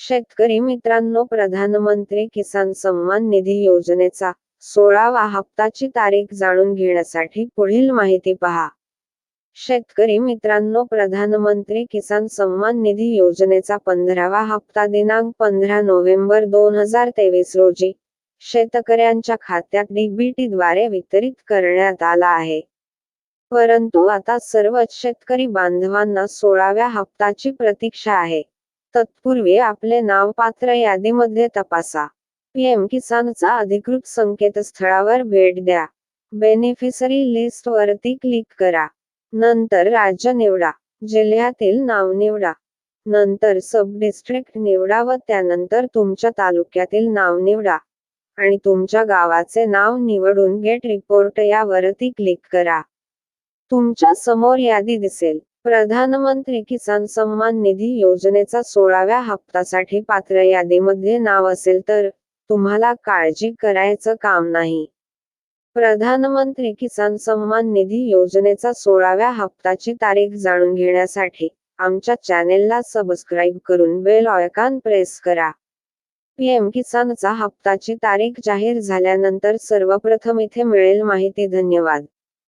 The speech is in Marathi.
शेतकरी मित्रांनो प्रधानमंत्री किसान सन्मान निधी योजनेचा सोळावा हप्ताची तारीख जाणून घेण्यासाठी पुढील माहिती पहा. शेतकरी मित्रांनो प्रधानमंत्री किसान सन्मान निधी योजनेचा पंधरावा हप्ता दिनांक पंधरा नोव्हेंबर दोन हजार तेवीस रोजी शेतकऱ्यांच्या खात्यात डीबीटी द्वारे वितरित करण्यात आला आहे. परंतु आता सर्वच शेतकरी बांधवांना सोळाव्या हप्ताची प्रतीक्षा आहे. तत्पूर्वी आपले नाव पात्र यादीमध्ये तपासा. पीएम किसानचा अधिकृत संकेतस्थळावर भेट द्या. बेनिफिशरी लिस्ट वरती क्लिक करा. नंतर राज्य निवडा. जिल्ह्यातील नाव निवडा. नंतर सब डिस्ट्रिक्ट निवडा व त्यानंतर तुमच्या तालुक्यातील नाव निवडा. आणि तुमच्या गावाचे नाव निवडून गेट रिपोर्ट यावरती क्लिक करा. तुमच्यासमोर यादी दिसेल. प्रधानमंत्री किसान सन्मान निधी योजनेचा सोळाव्या हप्तासाठी पात्र यादीमध्ये नाव असेल तर तुम्हाला काळजी करायचं काम नाही. प्रधानमंत्री किसान सन्मान निधी योजनेचा सोळाव्या हप्ताची तारीख जाणून घेण्यासाठी आमच्या चॅनेलला सबस्क्राईब करून बेल ऑयकान प्रेस करा. पीएम किसानचा हप्ताची तारीख जाहीर झाल्यानंतर सर्वप्रथम इथे मिळेल माहिती. धन्यवाद.